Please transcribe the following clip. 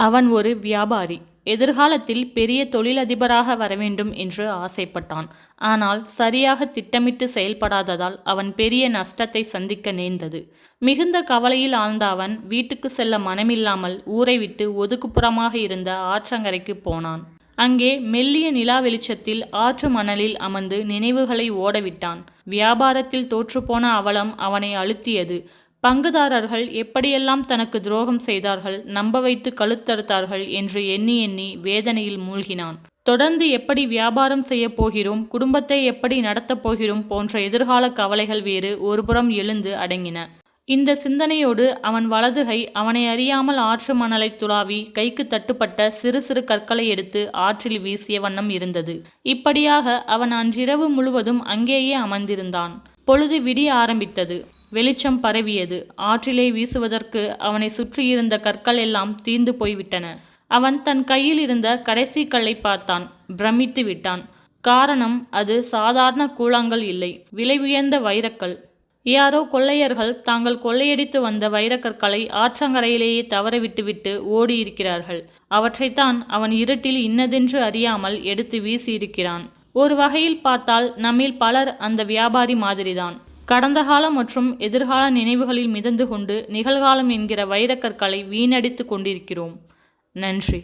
அவன் ஒரு வியாபாரி. எதிர்காலத்தில் பெரிய தொழிலதிபராக வரவேண்டும் என்று ஆசைப்பட்டான். ஆனால் சரியாக திட்டமிட்டு செயல்படாததால் அவன் பெரிய நஷ்டத்தை சந்திக்க நேர்ந்தது. மிகுந்த கவலையில் ஆழ்ந்த அவன் வீட்டுக்கு செல்ல மனமில்லாமல் ஊரை விட்டு ஒதுக்குப்புறமாக இருந்த ஆற்றங்கரைக்கு போனான். அங்கே மெல்லிய நிலா வெளிச்சத்தில் ஆற்று மணலில் அமர்ந்து நினைவுகளை ஓடவிட்டான். வியாபாரத்தில் தோற்றுப்போன அவலம் அவனை அழுத்தியது. பங்குதாரர்கள் எப்படியெல்லாம் தனக்கு துரோகம் செய்தார்கள் நம்ப வைத்து கழுத்தறுத்தார்கள் என்று எண்ணி எண்ணி வேதனையில் மூழ்கினான். தொடர்ந்து எப்படி வியாபாரம் செய்யப் போகிறோம் குடும்பத்தை எப்படி நடத்தப் போகிறோம் போன்ற எதிர்கால கவலைகள் வேறு ஒருபுறம் எழுந்து அடங்கின. இந்த சிந்தனையோடு அவன் வலதுகை அவனை அறியாமல் ஆற்று மணலை துளாவி கைக்கு தட்டுப்பட்ட சிறு சிறு கற்களை எடுத்து ஆற்றில் வீசிய வண்ணம் இருந்தது. இப்படியாக அவன் அன்றிரவு முழுவதும் அங்கேயே அமர்ந்திருந்தான். பொழுது விடிய ஆரம்பித்தது. வெளிச்சம் பரவியது. ஆற்றிலே வீசுவதற்கு அவனை சுற்றியிருந்த கற்கள் எல்லாம் தீர்ந்து போய்விட்டன. அவன் தன் கையில் இருந்த கடைசி கல்லை பார்த்தான். பிரமித்து விட்டான். காரணம் அது சாதாரண கூழாங்கல் இல்லை. விலை உயர்ந்த வைரக்கல். யாரோ கொள்ளையர்கள் தாங்கள் கொள்ளையடித்து வந்த வைரக்கற்களை ஆற்றங்கரையிலேயே தவறவிட்டுவிட்டு ஓடியிருக்கிறார்கள். அவற்றைத்தான் அவன் இருட்டில் இன்னதென்று அறியாமல் எடுத்து வீசியிருக்கிறான். ஒரு வகையில் பார்த்தால் நம்மில் பலர் அந்த வியாபாரி மாதிரிதான். கடந்த காலம் மற்றும் எதிர்கால நினைவுகளில் மிதந்து கொண்டு நிகழ்காலம் என்கிற வைரக்கற்களை வீணடித்து கொண்டிருக்கிறோம். நன்றி.